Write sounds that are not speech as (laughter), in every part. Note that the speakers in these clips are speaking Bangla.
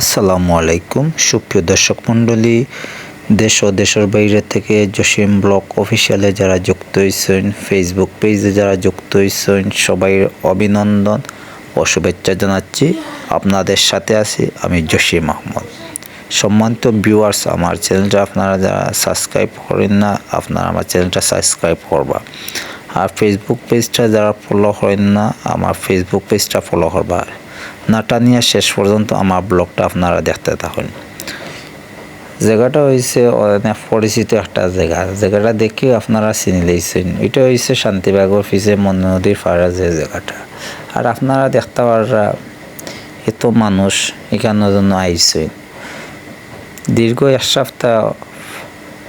আসসালামু আলাইকুম, সুপ্রিয় দর্শক মণ্ডলী, দেশ ও দেশের বাইরে থেকে জসিম ব্লক অফিসিয়ালে যারা যুক্ত হয়েছেন ফেসবুক পেজে যারা যুক্ত হয়েছেন সবাই অভিনন্দন ও শুভেচ্ছা জানাচ্ছি। আপনাদের সাথে আছি আমি জসিম আহমদ। সম্মানিত ভিউয়ার্স আমার চ্যানেলটা আপনারা যারা সাবস্ক্রাইব করেন না, আপনারা আমার চ্যানেলটা সাবস্ক্রাইব করবা। আর ফেসবুক পেজটা যারা ফলো করেন না, আমার ফেসবুক পেজটা ফলো করবা। নাটা নিয়ে শেষ পর্যন্ত আমার ব্লগটা আপনারা দেখতে থাকুন। জায়গাটা হয়েছে অনেক পরিচিত একটা জায়গা। জায়গাটা দেখে আপনারা চিনি লইছেন। এটা হয়েছে শান্তিবাগ অফিসে মন নদীর পাড়া যে জায়গাটা। আর আপনারা দেখতে পারা এত মানুষ এখানের জন্য আইসেন দীর্ঘ এক সপ্তাহ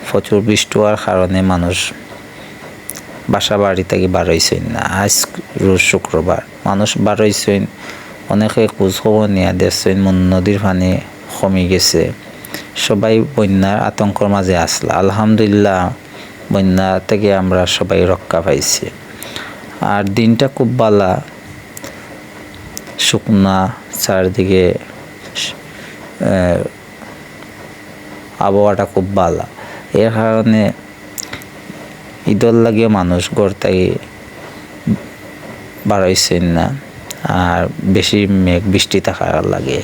প্রচুর বৃষ্টি হওয়ার কারণে মানুষ বাসা বাড়ি থেকে বার হয়েছেন না। আজ রোজ শুক্রবার মানুষ বার হয়েছেন অনেকে খোঁজ খবর নিয়ে দেখছেন নদীর পানি কমে গেছে। সবাই বন্যার আতঙ্কর মাঝে আসলা আলহামদুলিল্লাহ বন্যা থেকে আমরা সবাই রক্ষা পাইছি। আর দিনটা খুব বালা। শুকনা চারদিকে আবহাওয়াটা খুব বালা। এর কারণে ঈদর লাগিয়ে মানুষ ঘর থেকে বাড়াইছেন না। আর বেশি মেঘ, বৃষ্টি থাকার লাগে।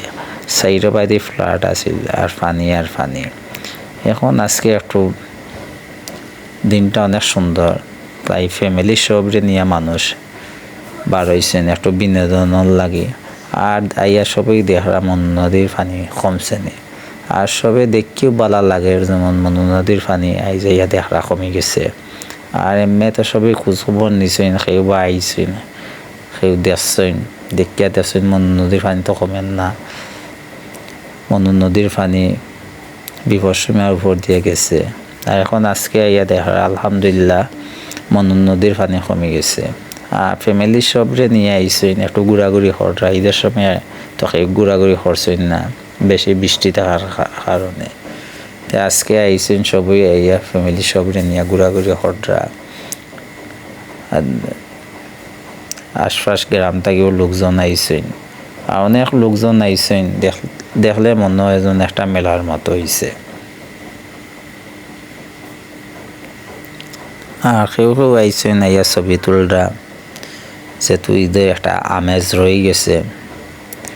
সাইডে বাইরে ফ্লাট আছিল আর পানি আর পানি। এখন আজকে একটু দিনটা অনেক সুন্দর। তাই ফ্যামিলি সবরে নিয়ে মানুষ বার হয়েছেন একটু বিনোদনের লাগে। আর আইয়া সবই দেখরা মন নদীর পানি কমছে নি। আর সবে দেখিও বালা লাগে যেমন মন নদীর পানি আই যাইয়া দেখরা কমে গেছে। আর এমনি তো সবই খোঁজ খবর নিছেন বা আইছেন। সেও দেখছেন দেখিয়া দেখছেন মন নদীর পানি তো কমেন না। মন নদীর পানি বিপদসীমার উপর দিয়ে গেছে। আর এখন আজকে আইয়া দেখার আলহামদুলিল্লাহ, মন নদীর পানি কমে গেছে। আর ফ্যামিলি সবরে নিয়ে আইসেন একটু ঘোরাঘুরি হররা ঈদের সময় তো সেই ঘোরাঘুরি করছেন না বেশি বৃষ্টি থাকার কারণে আজকে আইসেন সবই আইয়া ফ্যামিলি সবরে নিয়ে ঘোরাঘুরি হররা আশপাশ গ্রাম থেকেও লোকজন আইসেন অনেক লোকজন আইসেন দেখ- দেখলে মনে যেন একটা মেলার মতো হইছে আর কেউ কেউ আইসেন আইয়া ছবি তুলরা যে যেহেতু ঈদের একটা আমেজ রয়ে গেছে।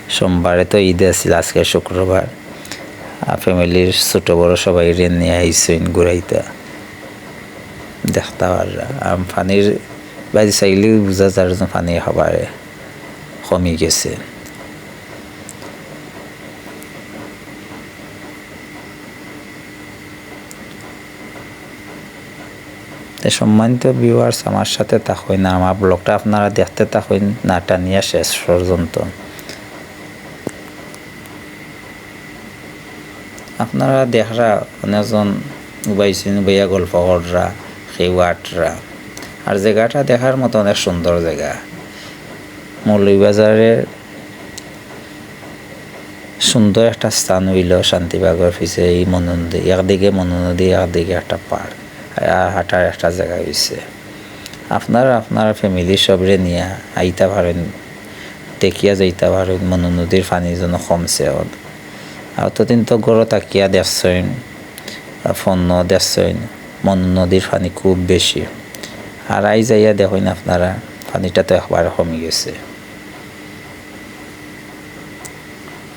সোমবারে তো ঈদ আছিল আজকে শুক্রবার ফ্যামিলির ছোট বড় সবাই রে নিয়ে আইসেন ঘুরাইতা দেখতে পাররা আর পানির বাইরে চাইলেও বোঝা যায় যে পানি খাবারে কমে গেছে সম্মানিত ভিউয়ার্স আমার সাথে থাকুন না আমার ব্লগটা আপনারা দেখতে থাকুন নাটা নিয়ে শেষ পর্যন্ত আপনারা দেখরা অনেকজন উবাইছেন উবাইয়া গল্প কররা সেই আটরা আর জায়গাটা দেখার মতো অনেক সুন্দর জায়গা। মৌলভীবাজারের সুন্দর একটা স্থান হইল শান্তিবাগর পিছে এই মনোনদী, একদিকে মনোনদী, একদিকে একটা পার্ক। আর হাঁটার একটা জায়গা হয়েছে আপনারা, আপনার ফ্যামিলি সবরে নিয়ে আইতা পারেন, দেখিয়া যাইতে পারেন মনোনদীর পানি যেন কমছে আর ততদিন তো গড় তাকিয়া দেখছেন ফোন দেখছেন, মনোনদীর পানি খুব বেশি। আর আই যাইয়া দেখেন আপনারা, পানিটা তো একবার কমে গেছে।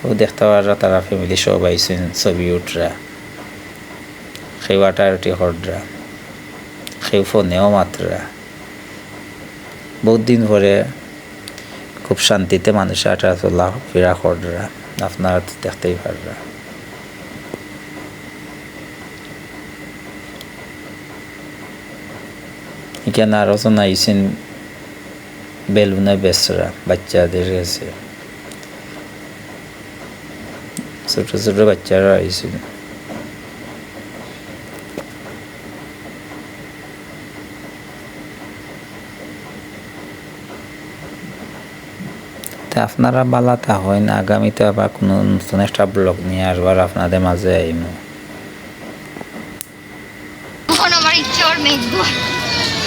ও দেখতে পারা তারা ফ্যামিলি সব আইসেন ছবি উঠরা। সেই আটারটি হরডরা সেই ফোনেও মাত্রা। বহুত দিন পরে খুব শান্তিতে মানুষ আটা চলা ফেরা হরডরা, আপনারা দেখতেই পাররা। এখানে আরও জন আইসেন বেলুনে বেসরা বাচ্চাদের কাছে। ছোট ছোট বাচ্চারা আইসেন আপনারা বালা তা হয় না, আগামীতে আবার কোনো নতুন একটা ব্লগ নিয়ে আসবার আপনাদের মাঝে আইমু। আমার ইচ্ছে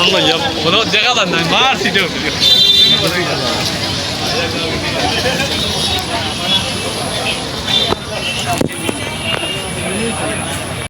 Allah ya. Bunu ne kadar lan? Mars diyor. (laughs) Thank you.